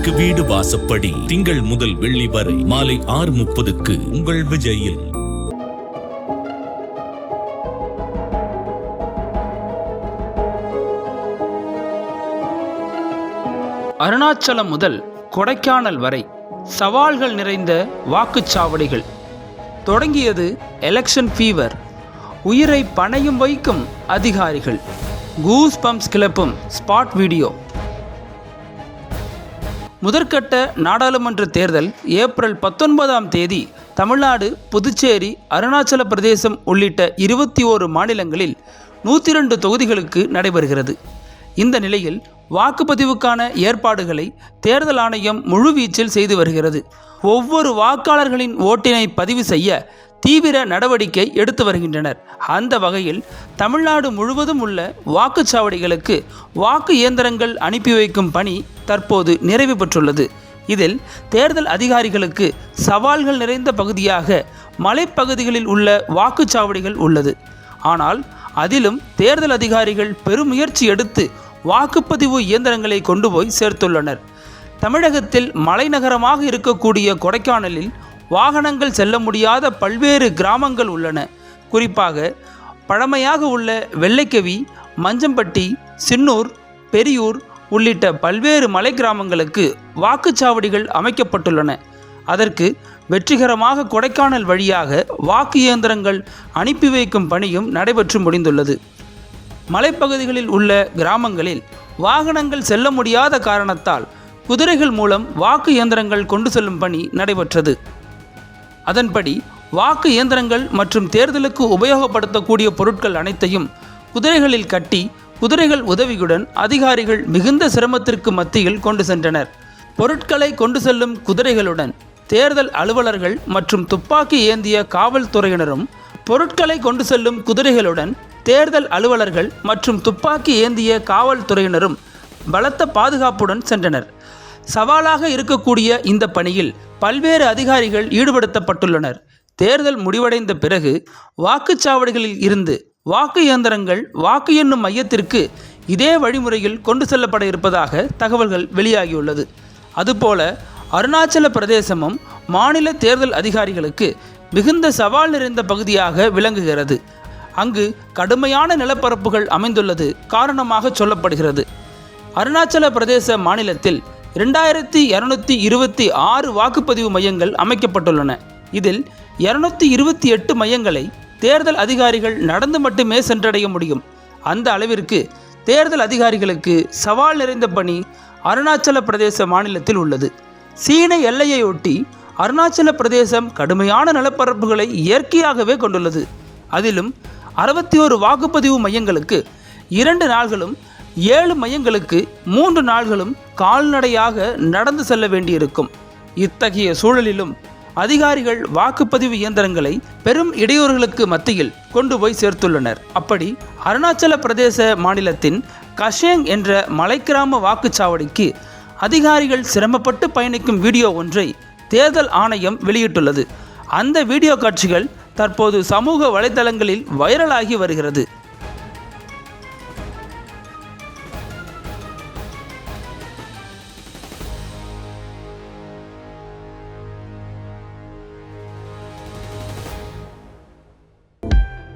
வீட்டுக்கு வீடு வாசப்படி. திங்கள் முதல் வெள்ளி வரை மாலை ஆறு முப்பதுக்கு உங்கள் விஜயில். அருணாச்சலம் முதல் கொடைக்கானல் வரை சவால்கள் நிறைந்த வாக்குச்சாவடிகள். தொடங்கியது எலெக்ஷன் ஃபீவர் உயிரை பணையும் வைக்கும் அதிகாரிகள். கூஸ் பம்ப்ஸ் கிளப்பும் ஸ்பாட் வீடியோ முதற்கட்ட நாடாளுமன்ற தேர்தல் ஏப்ரல் பத்தொன்பதாம் தேதி தமிழ்நாடு புதுச்சேரி அருணாச்சல பிரதேசம் உள்ளிட்ட இருபத்தி ஓரு மாநிலங்களில் நூற்றி ரெண்டு தொகுதிகளுக்கு நடைபெறுகிறது. இந்த நிலையில் வாக்குப்பதிவுக்கான ஏற்பாடுகளை தேர்தல் ஆணையம் முழுவீச்சில் செய்து வருகிறது. ஒவ்வொரு வாக்காளர்களின் ஓட்டினை பதிவு செய்ய தீவிர நடவடிக்கை எடுத்து வருகின்றனர். அந்த வகையில் தமிழ்நாடு முழுவதும் உள்ள வாக்குச்சாவடிகளுக்கு வாக்கு இயந்திரங்கள் அனுப்பி வைக்கும் பணி தற்போது நிறைவு பெற்றுள்ளது. இதில் தேர்தல் அதிகாரிகளுக்கு சவால்கள் நிறைந்த பகுதியாக மலைப்பகுதிகளில் உள்ள வாக்குச்சாவடிகள் உள்ளது. ஆனால் அதிலும் தேர்தல் அதிகாரிகள் பெருமுயற்சி எடுத்து வாக்குப்பதிவு இயந்திரங்களை கொண்டு போய் சேர்த்துள்ளனர். தமிழகத்தில் மலைநகரமாக இருக்கக்கூடிய கொடைக்கானலில் வாகனங்கள் செல்ல முடியாத பல்வேறு கிராமங்கள் உள்ளன. குறிப்பாக பழமையாக உள்ள வெள்ளைக்கவி மஞ்சம்பட்டி சின்னூர் பெரியூர் உள்ளிட்ட பல்வேறு மலை கிராமங்களுக்கு வாக்குச்சாவடிகள் அமைக்கப்பட்டுள்ளன. அதற்கு வெற்றிகரமாக கொடைக்கானல் வழியாக வாக்கு இயந்திரங்கள் அனுப்பி வைக்கும் பணியும் நடைபெற்று முடிந்துள்ளது. மலைப்பகுதிகளில் உள்ள கிராமங்களில் வாகனங்கள் செல்ல முடியாத காரணத்தால் குதிரைகள் மூலம் வாக்கு இயந்திரங்கள் கொண்டு செல்லும் பணி நடைபெற்றது. அதன்படி வாக்கு இயந்திரங்கள் மற்றும் தேர்தலுக்கு உபயோகப்படுத்தக்கூடிய பொருட்கள் அனைத்தையும் குதிரைகளில் கட்டி குதிரைகள் உதவியுடன் அதிகாரிகள் மிகுந்த சிரமத்திற்கு மத்தியில் கொண்டு சென்றனர். பொருட்களை கொண்டு செல்லும் குதிரைகளுடன் தேர்தல் அலுவலர்கள் மற்றும் துப்பாக்கி ஏந்திய காவல்துறையினரும் பொருட்களை கொண்டு செல்லும் குதிரைகளுடன் தேர்தல் அலுவலர்கள் மற்றும் துப்பாக்கி ஏந்திய காவல்துறையினரும் பலத்த பாதுகாப்புடன் சென்றனர். சவாலாக இருக்கக்கூடிய இந்த பணியில் பல்வேறு அதிகாரிகள் ஈடுபடுத்தப்பட்டுள்ளனர். தேர்தல் முடிவடைந்த பிறகு வாக்குச்சாவடிகளில் இருந்து வாக்கு இயந்திரங்கள் வாக்கு எண்ணும் மையத்திற்கு இதே வழிமுறையில் கொண்டு செல்லப்பட இருப்பதாக தகவல்கள் வெளியாகியுள்ளது. அதுபோல அருணாச்சல பிரதேசமும் மாநில தேர்தல் அதிகாரிகளுக்கு மிகுந்த சவால் நிறைந்த பகுதியாக விளங்குகிறது. அங்கு கடுமையான நிலப்பரப்புகள் அமைந்துள்ளது காரணமாக சொல்லப்படுகிறது. அருணாச்சல பிரதேச மாநிலத்தில் இரண்டாயிரத்தி இரநூத்தி இருபத்தி ஆறு வாக்குப்பதிவு மையங்கள் அமைக்கப்பட்டுள்ளன. இதில் இருநூத்தி இருபத்தி எட்டு மையங்களை தேர்தல் அதிகாரிகள் நடந்து மட்டுமே சென்றடைய முடியும். அந்த அளவிற்கு தேர்தல் அதிகாரிகளுக்கு சவால் நிறைந்த பணி அருணாச்சல பிரதேச மாநிலத்தில் உள்ளது. சீன எல்லையையொட்டி அருணாச்சல பிரதேசம் கடுமையான நிலப்பரப்புகளை இயற்கையாகவே கொண்டுள்ளது. அதிலும் அறுபத்தி ஒரு வாக்குப்பதிவு மையங்களுக்கு இரண்டு நாள்களும் ஏழு மையங்களுக்கு மூன்று நாள்களும் கால்நடையாக நடந்து செல்ல வேண்டியிருக்கும். இத்தகைய சூழலிலும் அதிகாரிகள் வாக்குப்பதிவு இயந்திரங்களை பெரும் இடையூறுகளுக்கு மத்தியில் கொண்டு போய் சேர்த்துள்ளனர். அப்படி அருணாச்சல பிரதேச மாநிலத்தின் கஷேங் என்ற மலைக்கிராம வாக்குச்சாவடிக்கு அதிகாரிகள் சிரமப்பட்டு பயணிக்கும் வீடியோ ஒன்றை தேர்தல் ஆணையம் வெளியிட்டுள்ளது. அந்த வீடியோ காட்சிகள் தற்போது சமூக வலைதளங்களில் வைரலாகி வருகிறது.